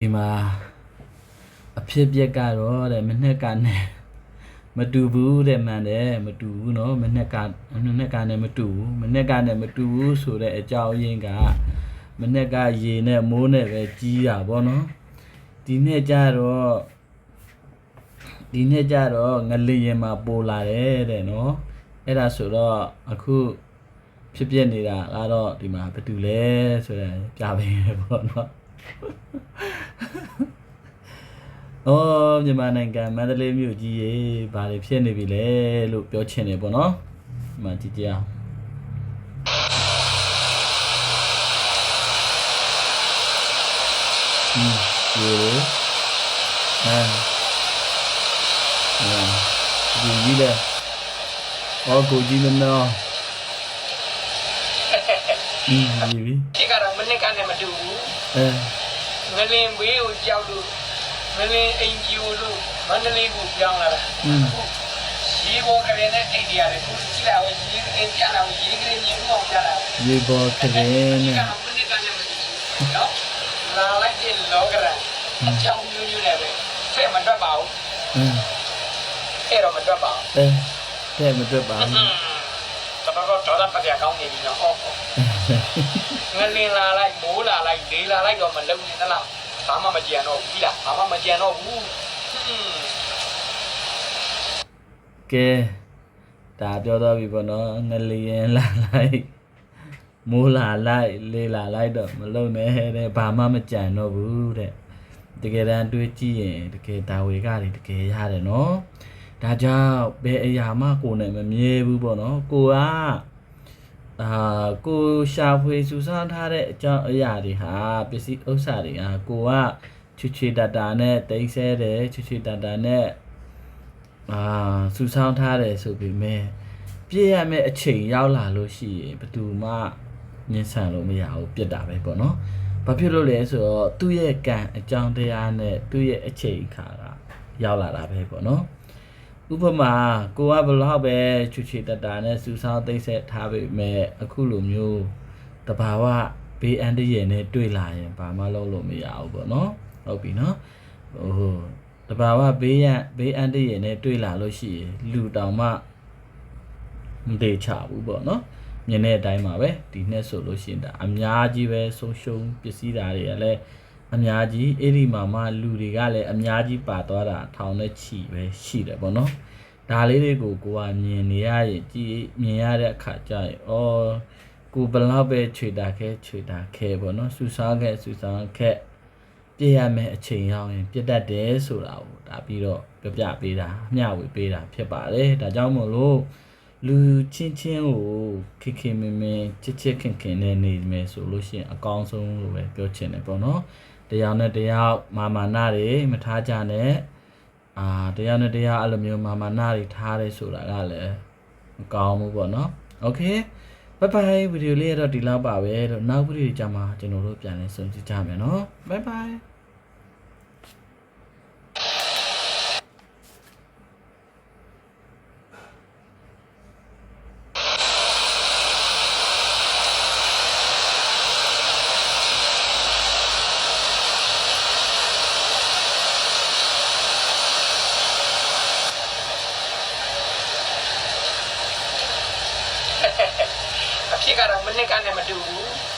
ဒီမှာအဖြစ်ပြက်ကတော့တဲ့မနှစ်ကနဲ့မတူဘူးတဲ့မှန်တယ်မတူဘူးเนาะမနှစ်ကမနှစ်ကနဲ့မတူဘူးမနှစ်ကနဲ့မတူဘူးဆိုတဲ့အကြောင်းရင်းကမနှစ်ကရေနဲ့မိုးနဲ့ပဲကြီးတာဗောနော်ဒီနှစ်ကျတော့ဒီနှစ်ကျတော့ငလျင်မှာပိုလာတယ်တဲ့เนาะအဲ့ဒါဆိုတော့အခုဖြစ်ပြနေတာကတော့ဒီမှာဘာတူလဲဆိုတဲ့ပြပင်းပဲပေါ့နော် အော်မြန်မာနိုင်ငံမန္တလေးမြို့ကြီးရေဘာတွေဖြစ်နေပြီလဲလို့ပြောချင်တယ်ပေါ့နော်ဒီမှာကြည့်ကြအောင်ဟင်းဒီလိုအဲအဲဒီကြီးလေအော်ကိုကြီးမနော်အင်းဒီပြီဒီကတော့မ နစ်ကနဲ့မတူဘူးအဲငလင်ဘေးကိုကြောက်လို့ငလင်အိမ်ကျိုလို့မန္တလေးကိုပြောင်းလာတာအင်းရေပေါ်ကလေးနဲ့အိမ်တရားတွေသူကြည့်လာဝင်ရေကလေးပြလာဝင်ရေကလေးမြင်အောင်ပြလာရေပေါ်ခရင်ဒီနဲ့ကတော့မနစ်ကနဲ့မတူဘူးနော်လာလိုက်တဲ့လောကရန်အကြောင်းမျိုးမျိုးနဲ့ပဲဖဲ့မတွက်ပါဘူးအင်းအဲ့တော့မတွက်ပါဘူးအဲတဲ့မတွက်ပါဘူးတော်တော်တော်တော်ပတ်ပြကောင်းနေပြီနော်ဟော ငလင်လာလိုက်မိုးလာလိုက်ဒေးလာလိုက်တော့မလုံနေသလားဘာမှမကြံတော့ဘူးကြီးလားဘာမှမကြံတော့ဘူးဟွန်းကဲဒါပြောတော့ပြီပေါ့နော်ငလျင်လာလိုက်မိုးလာလိုက်လေလာလိုက်တော့မလုံနဲ့တဲ့ဘာမှမကြံတော့ဘူးတဲ့တကယ်တမ်းတွေးကြည့်ရင်တကယ်ဒါဝေကတွေတကယ်ရတယ်နော်ဒါကြောင့်ဘယ်အရာမှကိုယ်နဲ့မမြဲဘူးပေါ့နော်ကိုက အာကိုရှာဖွေစူးစမ်းထားတဲ့အကြောင်းအရာတွေဟာပစ္စည်းဥစ္စာတွေဟာကိုကချွချွတတာနဲ့တိမ့်ဆဲတယ်ချွချွတတာနဲ့အာစူဆောင်းထားတယ်ဆိုပေမဲ့ပြည့်ရမယ့်အချိန်ရောက်လာလို့ရှိရင်ဘယ်သူမှညှဉ်းဆန်လို့မရဘူးပြစ်တာပဲပေါ့နော်။ဘာဖြစ်လို့လဲဆိုတော့သူ့ရဲ့ကံအကြောင်းတရားနဲ့သူ့ရဲ့အချိန်အခါကရောက်လာတာပဲပေါ့နော်။ ဥပမာကိုကဘယ်လောက်ပဲချွချွတတာနဲ့စူဆောင်းသိမ့်ဆက်ထားပေမဲ့အခုလိုမျိုးတဘာဝဘေးအန္တရာယ်နဲ့တွေ့လာရင်ဘာမှလုပ်လို့မရဘူးပေါ့နော်။ဟုတ်ပြီနော်။ဟိုတဘာဝဘေးရန်ဘေးအန္တရာယ်နဲ့တွေ့လာလို့ရှိရင်လူတောင်မှမသေးချဘူးပေါ့နော်မြင်တဲ့အတိုင်းပါပဲဒီနှစ်ဆိုလို့ရှိရင်ဒါအများကြီးပဲဆုံးရှုံးပစ္စည်းဓာတွေကလည်း အများကြီးအဲ့ဒီမှာမှလူတွေကလည်းအများကြီးပါသွားတာထောင်နဲ့ချီပဲရှိတယ်ပေါ့နော်ဒါလေးတွေကိုကိုကမြင်နေရရင်ကြည်မြင်ရတဲ့အခါကျရင်ဩကိုဘယ်လောက်ပဲခြွေတာခဲခြွေတာခဲပေါ့နော်စူစားခဲစူစားခဲပြည့်ရမယ့်အချိန်ရောက်ရင်ပြတ်တတ်တယ်ဆိုတာကိုဒါပြီးတော့ပြောပြပေးတာမျှဝေပေးတာဖြစ်ပါတယ်ဒါကြောင့်မို့လို့ လူချင်းချင်းကိုခင်ခင်မင်မင်ချစ်ချစ်ခင်ခင်နဲ့နေမယ်ဆိုလို့ရှိရင်အကောင်းဆုံးလို့ပဲပြောချင်တယ်ပေါ့နော်တရားနဲ့တရားမာမာနာတွေမထားကြနဲ့အာတရားနဲ့တရားအဲ့လိုမျိုးမာမာနာတွေထားတယ်ဆိုတာကလည်းမကောင်းဘူးပေါ့နော်โอเคဘိုင်ဘိုင်ဗီဒီယိုလေးကတော့ဒီလောက်ပါပဲလို့နောက်ဗီဒီယိုကြမှာကျွန်တော်တို့ပြန်လည်ဆုံကြည့်ကြမယ်နော်ဘိုင်ဘိုင် ကတော့မနစ်ကနဲ့မတူဘူး